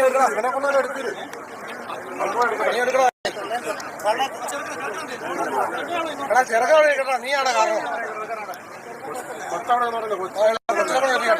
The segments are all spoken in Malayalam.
ഇരുന്നാ ഇവനെ കൊണ്ടു എടുത്തില്ല എടാ ചെറുക്കാൻ കേട്ടോ നീയാണ് കാരണം കൊച്ചാണ് കൊച്ചവിടെ കേട്ടോ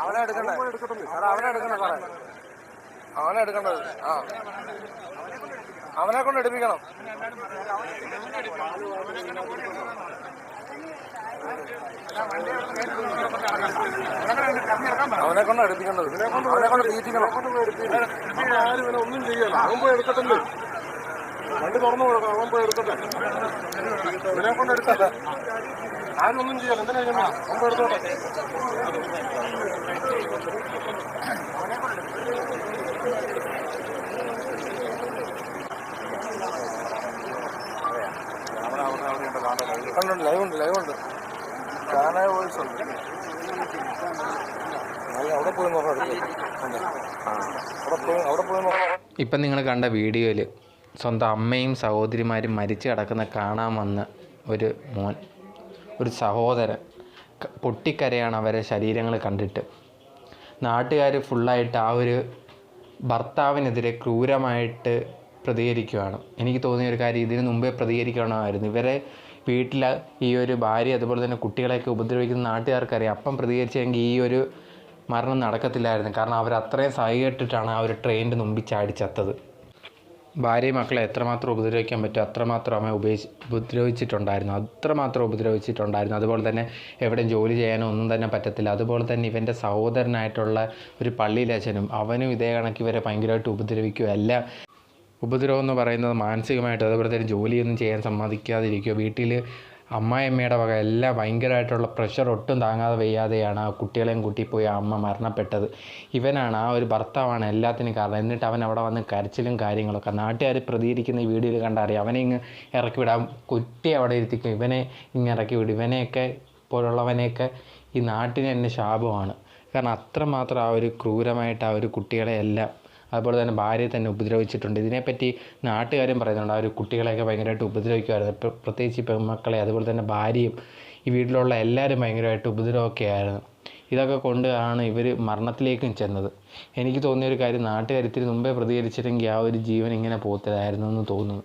അവനെ എടുക്കണ്ടേ സാറേ അവനെ എടുക്കണ്ട സാറേ അവനെ എടുക്കേണ്ടത് ആ അവനെ കൊണ്ട് എടുപ്പിക്കണം അവനെ കൊണ്ട് എടുപ്പിക്കണ്ടത്. അവനെ കൊണ്ട് തീറ്റിക്കണം. ആരും ഇവനെ ഒന്നും ചെയ്യല അവൻ പോയി എടുക്കട്ടല്ലേ വണ്ടി തുറന്നു കൊടുക്കാം. അവൻ പോയി എടുക്കട്ടെ. ഇവനെ കൊണ്ട് എടുക്കട്ടെ. ആരും ഒന്നും ചെയ്യല എന്തിനാ ചെയ്യണം അവൻ പോയി എടുത്തോട്ടെ. കണ്ടുണ്ട്. ലൈവ് ഉണ്ട് ലൈവ് ഉണ്ട് ഗാനായ വോയിസ് ഉണ്ട് അവിടെ ഇപ്പം നിങ്ങൾ കണ്ട വീഡിയോയിൽ സ്വന്തം അമ്മയും സഹോദരിമാരും മരിച്ചു കിടക്കുന്ന കാണാൻ വന്ന ഒരു മോൻ ഒരു സഹോദരൻ പൊട്ടിക്കരയാണ് അവരെ ശരീരങ്ങൾ കണ്ടിട്ട്. നാട്ടുകാർ ഫുള്ളായിട്ട് ആ ഒരു ഭർത്താവിനെതിരെ ക്രൂരമായിട്ട് പ്രതികരിക്കുകയാണ് എനിക്ക് തോന്നിയ ഒരു കാര്യം ഇതിന് മുമ്പേ പ്രതികരിക്കണമായിരുന്നു. ഇവരെ വീട്ടിൽ ഈ ഒരു ഭാര്യ അതുപോലെ തന്നെ കുട്ടികളെയൊക്കെ ഉപദ്രവിക്കുന്ന നാട്ടുകാർക്കറിയാം. അപ്പം പ്രതികരിച്ചെങ്കിൽ ഈ ഒരു മരണം നടക്കത്തില്ലായിരുന്നു. കാരണം അവർ അത്രയും സഹികെട്ടിട്ടാണ് ആ ഒരു ട്രെയിനിന്റെ മുമ്പിൽ ചാടി ചത്തത്. ഭാര്യയും മക്കളെ എത്രമാത്രം ഉപദ്രവിക്കാൻ പറ്റും അത്രമാത്രം അമ്മ ഉപയോഗിച്ച് ഉപദ്രവിച്ചിട്ടുണ്ടായിരുന്നു. അത്രമാത്രം ഉപദ്രവിച്ചിട്ടുണ്ടായിരുന്നു. അതുപോലെ തന്നെ എവിടെയും ജോലി ചെയ്യാനോ ഒന്നും തന്നെ പറ്റത്തില്ല. അതുപോലെ തന്നെ ഇവന്റെ സഹോദരനായിട്ടുള്ള ഒരു പള്ളിയിലച്ഛനും അവനും ഇതേ കണക്ക് ഇവരെ ഭയങ്കരമായിട്ട് ഉപദ്രവിക്കുക എല്ലാം. ഉപദ്രവം എന്ന് പറയുന്നത് മാനസികമായിട്ട് അതുപോലെ തന്നെ ജോലിയൊന്നും ചെയ്യാൻ സമ്മതിക്കാതിരിക്കുക വീട്ടിൽ അമ്മായിയമ്മയുടെ വക എല്ലാം ഭയങ്കരമായിട്ടുള്ള പ്രഷർ ഒട്ടും താങ്ങാതെ വയ്യാതെയാണ് ആ കുട്ടികളെയും കൂട്ടി പോയി ആ അമ്മ മരണപ്പെട്ടത്. ഇവനാണ് ആ ഒരു ഭർത്താവാണ് എല്ലാത്തിനും കാരണം. എന്നിട്ട് അവൻ അവിടെ വന്ന് കരച്ചിലും കാര്യങ്ങളൊക്കെ നാട്ടുകാർ പ്രതികരിക്കുന്ന ഈ വീഡിയോയിൽ കണ്ടറിയാം. അവനെ ഇങ്ങ് ഇറക്കി വിടാം. കുട്ടി അവിടെ ഇരുത്തിക്കും ഇവനെ ഇങ്ങ് ഇറക്കി വിടും. ഇവനെയൊക്കെ പോലുള്ളവനെയൊക്കെ ഈ നാട്ടിന് തന്നെ ശാപമാണ്. കാരണം അത്രമാത്രം ആ ഒരു ക്രൂരമായിട്ട് ആ ഒരു കുട്ടികളെ എല്ലാം അതുപോലെ തന്നെ ഭാര്യയെ തന്നെ ഉപദ്രവിച്ചിട്ടുണ്ട്. ഇതിനെപ്പറ്റി നാട്ടുകാരും പറയുന്നുണ്ട്. ആ ഒരു കുട്ടികളെയൊക്കെ ഭയങ്കരമായിട്ട് ഉപദ്രവിക്കുമായിരുന്നു പ്ര- പ്രത്യേകിച്ച് പെൺമക്കളെ അതുപോലെ തന്നെ ഭാര്യയും ഈ വീട്ടിലുള്ള എല്ലാവരും ഭയങ്കരമായിട്ട് ഉപദ്രവമൊക്കെ ആയിരുന്നു ഇതൊക്കെ കൊണ്ടാണ് ഇവർ മരണത്തിലേക്കും ചെന്നത്. എനിക്ക് തോന്നിയ ഒരു കാര്യം നാട്ടുകാർ ഇത്തിരി മുമ്പേ പ്രതികരിച്ചിരുന്നെങ്കിൽ ആ ഒരു ജീവൻ ഇങ്ങനെ പോകത്തില്ലായിരുന്നു എന്ന് തോന്നുന്നു.